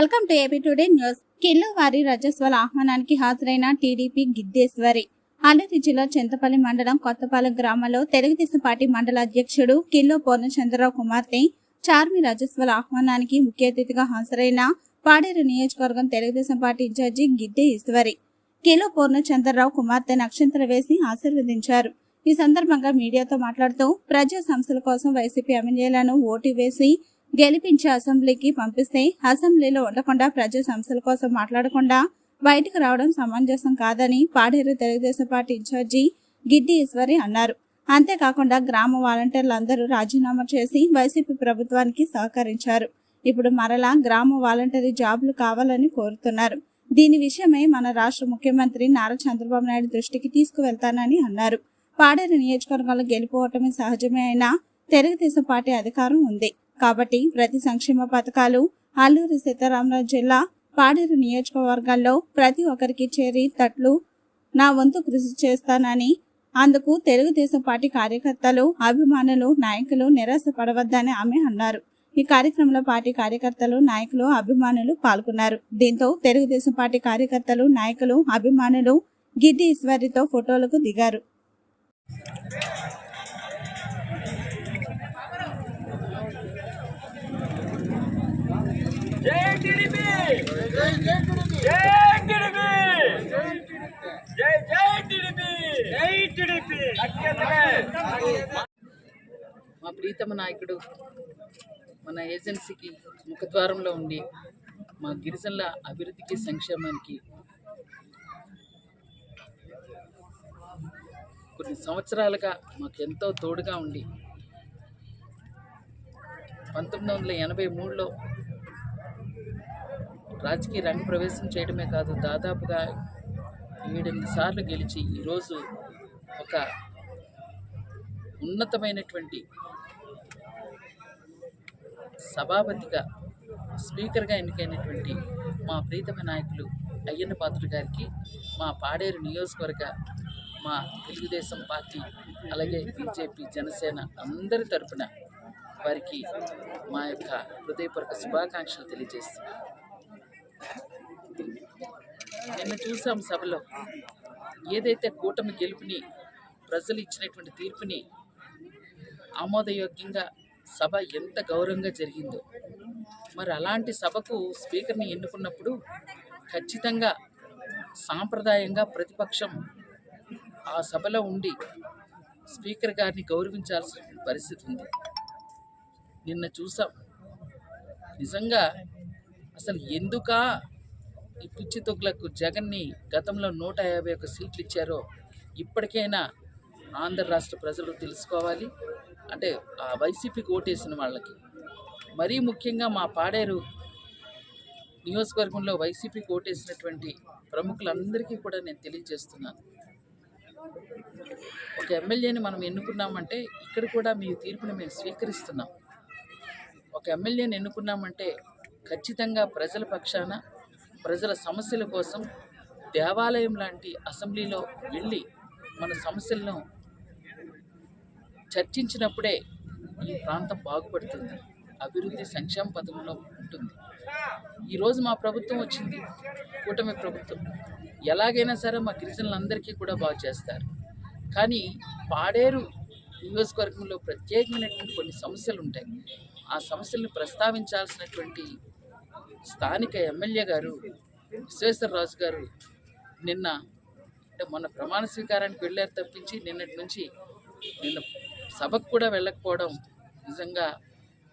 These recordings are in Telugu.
Welcome to AP today news. Kill వారి రజస్వల ఆహ్వానానికి హాజరైన టీడీపీ గిద్దేశ్వరి. అల్లూరి జిల్లా చింతపల్లి మండలం కొత్తపాలెం గ్రామంలో తెలుగుదేశం పార్టీ మండల అధ్యక్షుడు కిల్లో పూర్ణచంద్రరావు కుమార్తె చార్మి రజస్వల ఆహ్వానానికి ముఖ్య అతిథిగా హాజరైన పాడేరు నియోజకవర్గం తెలుగుదేశం పార్టీ ఇన్ఛార్జి గిద్దే ఈశ్వరి. కిలో పూర్ణచంద్రరావు కుమార్తె నక్షత్ర వేసి ఆశీర్వదించారు. ఈ సందర్భంగా మీడియాతో మాట్లాడుతూ ప్రజా సంస్థల కోసం వైసీపీ ఎమ్మెల్యేలను ఓటు వేసి గెలిపించి అసెంబ్లీకి పంపిస్తే అసెంబ్లీలో ఉండకుండా ప్రజా సంస్థల కోసం మాట్లాడకుండా బయటకు రావడం సమంజసం కాదని పాడేరు తెలుగుదేశం పార్టీ ఇన్ఛార్జి గిడ్డి ఈశ్వరి అన్నారు. అంతేకాకుండా గ్రామ వాలంటీర్లు అందరూ రాజీనామా చేసి వైసీపీ ప్రభుత్వానికి సహకరించారు. ఇప్పుడు మరలా గ్రామ వాలంటరీ జాబ్లు కావాలని కోరుతున్నారు. దీని విషయమై మన రాష్ట్ర ముఖ్యమంత్రి నారా చంద్రబాబు నాయుడు దృష్టికి తీసుకువెళ్తానని అన్నారు. పాడేరు నియోజకవర్గంలో గెలుపోవటమే సహజమే అయినా తెలుగుదేశం పార్టీ అధికారం ఉంది. కాబట్టి ప్రతి సంక్షేమ పథకాలు అల్లూరి సీతారామరాజు జిల్లా పాడేరు నియోజకవర్గాల్లో ప్రతి ఒక్కరికి చేరి తట్లు నా వంతు కృషి చేస్తానని అందుకు తెలుగుదేశం పార్టీ కార్యకర్తలు అభిమానులు నాయకులు నిరాశ పడవద్దని ఆమె అన్నారు. ఈ కార్యక్రమంలో పార్టీ కార్యకర్తలు నాయకులు అభిమానులు పాల్గొన్నారు. దీంతో తెలుగుదేశం పార్టీ కార్యకర్తలు నాయకులు అభిమానులు గిడ్డి ఈశ్వరితో ఫోటోలకు దిగారు జై టీడీపీ జై టీడీపీ జై జై టీడీపీ జై టీడీపీ మా ప్రీతమ నాయకుడు మన ఏజెన్సీకి ముఖద్వారంలో ఉండి మా గిరిజనుల అభివృద్ధికి సంక్షేమానికి కొన్ని సంవత్సరాలుగా మాకు ఎంతో తోడుగా ఉండి పంతొమ్మిది వందల ఎనభై మూడులో రాజకీయ రంగ ప్రవేశం చేయడమే కాదు దాదాపుగా ఏడెనిమిది సార్లు గెలిచి ఈరోజు ఒక ఉన్నతమైనటువంటి సభాపతిగా స్పీకర్గా ఎన్నికైనటువంటి మా ప్రీతమ నాయకులు అయ్యన్న పాత్రుడు గారికి మా పాడేరు నియోజకవర్గ మా తెలుగుదేశం పార్టీ అలాగే బీజేపీ జనసేన అందరి తరపున వారికి మా యొక్క హృదయపూర్వక శుభాకాంక్షలు తెలియజేస్తున్నాను. నిన్న చూసాం సభలో. ఏదైతే కూటమి గెలుపుని ప్రజలు ఇచ్చినటువంటి తీర్పుని ఆమోదయోగ్యంగా సభ ఎంత గౌరవంగా జరిగిందో. మరి అలాంటి సభకు స్పీకర్ని ఎన్నుకున్నప్పుడు ఖచ్చితంగా సాంప్రదాయంగా ప్రతిపక్షం ఆ సభలో ఉండి స్పీకర్ గారిని గౌరవించాల్సిన పరిస్థితి ఉంది. నిన్న చూసాం. నిజంగా అసలు ఎందుక ఈ పిచ్చి తొగ్గులకు జగన్ని గతంలో నూట యాభై ఒక్క సీట్లు ఇచ్చారో ఇప్పటికైనా ఆంధ్ర రాష్ట్ర ప్రజలు తెలుసుకోవాలి. అంటే ఆ వైసీపీకి ఓటేసిన వాళ్ళకి. మరీ ముఖ్యంగా మా పాడేరు నియోజకవర్గంలో వైసీపీకి ఓటేసినటువంటి ప్రముఖులందరికీ కూడా నేను తెలియజేస్తున్నాను. ఒక ఎమ్మెల్యేని మనం ఎన్నుకున్నామంటే ఇక్కడ కూడా మీ తీర్పుని మేము స్వీకరిస్తున్నాం. ఒక ఎమ్మెల్యేని ఎన్నుకున్నామంటే ఖచ్చితంగా ప్రజల పక్షాన ప్రజల సమస్యల కోసం దేవాలయం లాంటి అసెంబ్లీలో వెళ్ళి మన సమస్యలను చర్చించినప్పుడే ఈ ప్రాంతం బాగుపడుతుంది. అభివృద్ధి సంక్షేమ పథకంలో ఉంటుంది. ఈరోజు మా ప్రభుత్వం వచ్చింది. కూటమి ప్రభుత్వం. ఎలాగైనా సరే మా గిరిజనులందరికీ కూడా బాగు చేస్తారు. కానీ పాడేరు నియోజకవర్గంలో ప్రత్యేకమైనటువంటి కొన్ని సమస్యలు ఉంటాయి. ఆ సమస్యలను ప్రస్తావించాల్సినటువంటి స్థానిక ఎమ్మెల్యే గారు విశ్వేశ్వరరాజు గారు నిన్న అంటే మొన్న ప్రమాణ స్వీకారానికి వెళ్ళారు తప్పించి నిన్నటి నుంచి నిన్న సభకు కూడా వెళ్ళకపోవడం నిజంగా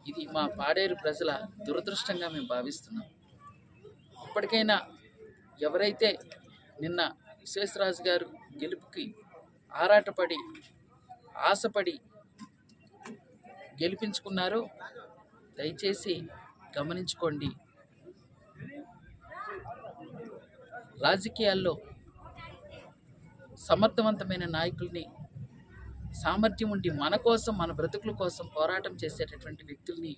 ఇది మా పాడేరు ప్రజల దురదృష్టంగా మేము భావిస్తున్నాం. ఇప్పటికైనా ఎవరైతే నిన్న విశ్వేశ్వరరాజు గారు గెలుపుకి ఆరాటపడి ఆశపడి గెలిపించుకున్నారో దయచేసి గమనించుకోండి. రాజకీయాల్లో సమర్థవంతమైన నాయకుల్ని సామర్థ్యం ఉండి మన కోసం మన బ్రతుకుల కోసం పోరాటం చేసేటటువంటి వ్యక్తుల్ని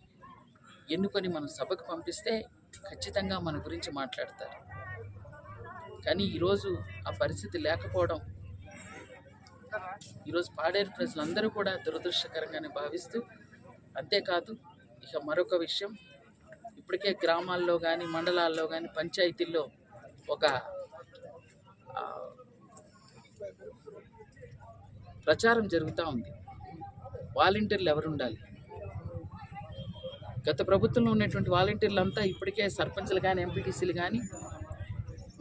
ఎన్నుకొని మనం సభకు పంపిస్తే ఖచ్చితంగా మన గురించి మాట్లాడతారు. కానీ ఈరోజు ఆ పరిస్థితి లేకపోవడం ఈరోజు పాడేరు ప్రజలందరూ కూడా దురదృష్టకరంగానే భావిస్తూ అంతేకాదు ఇక మరొక విషయం ఇప్పటికే గ్రామాల్లో కానీ మండలాల్లో కానీ పంచాయతీల్లో ఒక ప్రచారం జరుగుతూ ఉంది. వాలంటీర్లు ఎవరు ఉండాలి? గత ప్రభుత్వంలో ఉన్నటువంటి వాలంటీర్లు అంతా ఇప్పటికే సర్పంచ్లు కానీ ఎంపీటీసీలు కానీ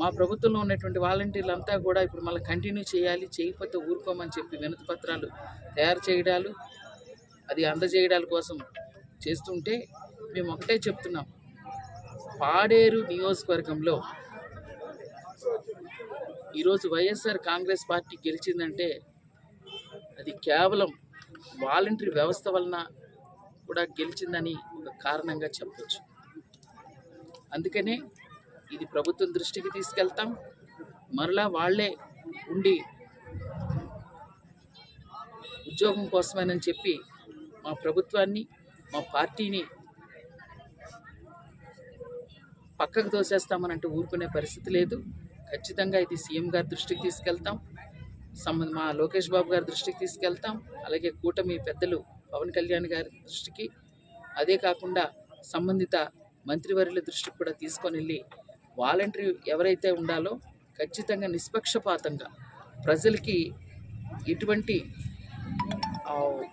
మా ప్రభుత్వంలో ఉన్నటువంటి వాలంటీర్లు అంతా కూడా ఇప్పుడు మళ్ళీ కంటిన్యూ చేయాలి చేయకపోతే ఊరుకోమని చెప్పి వినతి పత్రాలు తయారు చేయడాలు అది అందజేయడాల కోసం చేస్తుంటే మేము ఒకటే చెప్తున్నాం. పాడేరు నియోజకవర్గంలో ఈరోజు వైఎస్ఆర్ కాంగ్రెస్ పార్టీ గెలిచిందంటే అది కేవలం వాలంటరీ వ్యవస్థ వలన కూడా గెలిచిందని ఒక కారణంగా చెప్పచ్చు. అందుకనే ఇది ప్రభుత్వం దృష్టికి తీసుకెళ్తాం. మరలా వాళ్ళే ఉండి ఉద్యోగం కోసమేనని చెప్పి మా ప్రభుత్వాన్ని మా పార్టీని పక్కకు తోసేస్తామనంటే ఊరుకునే పరిస్థితి లేదు. ఖచ్చితంగా ఇది సీఎం గారి దృష్టికి తీసుకెళ్తాం. సంబంధ మా లోకేష్ బాబు గారి దృష్టికి తీసుకెళ్తాం. అలాగే కూటమి పెద్దలు పవన్ కళ్యాణ్ గారి దృష్టికి. అదే కాకుండా సంబంధిత మంత్రివర్యుల దృష్టికి కూడా తీసుకొని వెళ్ళి వాలంటరీ ఎవరైతే ఉండాలో ఖచ్చితంగా నిష్పక్షపాతంగా ప్రజలకి ఎటువంటి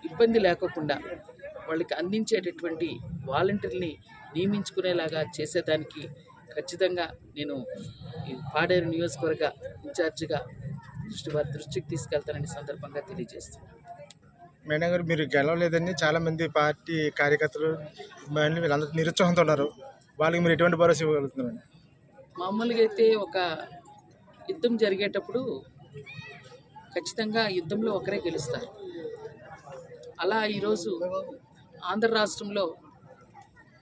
ఇబ్బంది లేకోకుండా వాళ్ళకి అందించేటటువంటి వాలంటీర్ని నియమించుకునేలాగా చేసేదానికి ఖచ్చితంగా నేను ఈ పాడేరు నియోజకవర్గ ఇన్ఛార్జిగా దృష్టి వారి దృష్టికి తీసుకెళ్తానని సందర్భంగా తెలియజేస్తున్నాను. మేడం గారు మీరు గెలవలేదని చాలా మంది పార్టీ కార్యకర్తలు మళ్ళీ వీళ్ళందరూ నిరుత్సాహంతో ఉన్నారు వాళ్ళకి మీరు ఎటువంటి భరోసా ఇవ్వగలుగుతున్నారు మామూలుగా అయితే ఒక యుద్ధం జరిగేటప్పుడు ఖచ్చితంగా యుద్ధంలో ఒకరే గెలుస్తారు. అలా ఈరోజు ఆంధ్ర రాష్ట్రంలో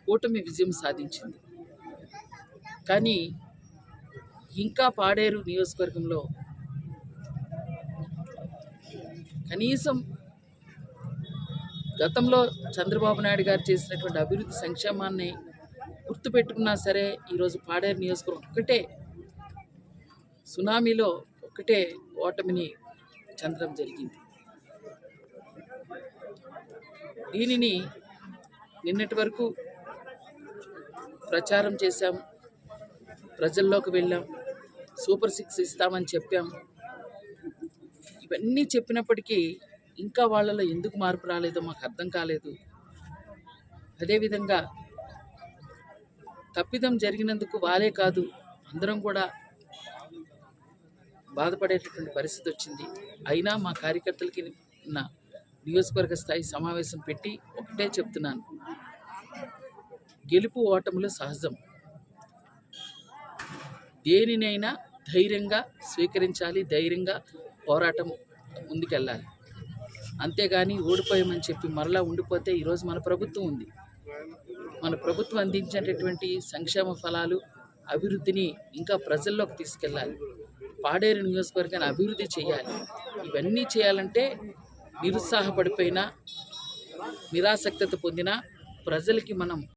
కూటమి విజయం సాధించింది. కానీ ఇంకా పాడేరు నియోజకవర్గంలో కనీసం గతంలో చంద్రబాబు నాయుడు గారు చేసినటువంటి అభివృద్ధి సంక్షేమాన్ని గుర్తుపెట్టుకున్నా సరే ఈరోజు పాడేరు నియోజకవర్గం ఒక్కటే సునామీలో ఒక్కటే ఓటమిని చెందడం జరిగింది. దీనిని నిన్నటి వరకు ప్రచారం చేశాం. ప్రజల్లోకి వెళ్ళాం. సూపర్ సిక్స్ ఇస్తామని చెప్పాం. ఇవన్నీ చెప్పినప్పటికీ ఇంకా వాళ్ళలో ఎందుకు మార్పు రాలేదో మాకు అర్థం కాలేదు. అదేవిధంగా తప్పిదం జరిగినందుకు వాళ్ళే కాదు అందరం కూడా బాధపడేటటువంటి పరిస్థితి వచ్చింది. అయినా మా కార్యకర్తలకి నా నియోజకవర్గ స్థాయి సమావేశం పెట్టి ఒకటే చెప్తున్నాను. గెలుపు ఓటములు సహజం. దేనినైనా ధైర్యంగా స్వీకరించాలి ధైర్యంగా పోరాటం ముందుకెళ్ళాలి. అంతేగాని ఓడిపోయామని చెప్పి మరలా ఉండిపోతే ఈరోజు మన ప్రభుత్వం ఉంది. మన ప్రభుత్వం అందించేటటువంటి సంక్షేమ ఫలాలు అభివృద్ధిని ఇంకా ప్రజల్లోకి తీసుకెళ్ళాలి. పాడేరు నియోజకవర్గాన్ని అభివృద్ధి చేయాలి. ఇవన్నీ చేయాలంటే నిరుత్సాహపడిపోయినా నిరాసక్తత పొందిన ప్రజలకి మనం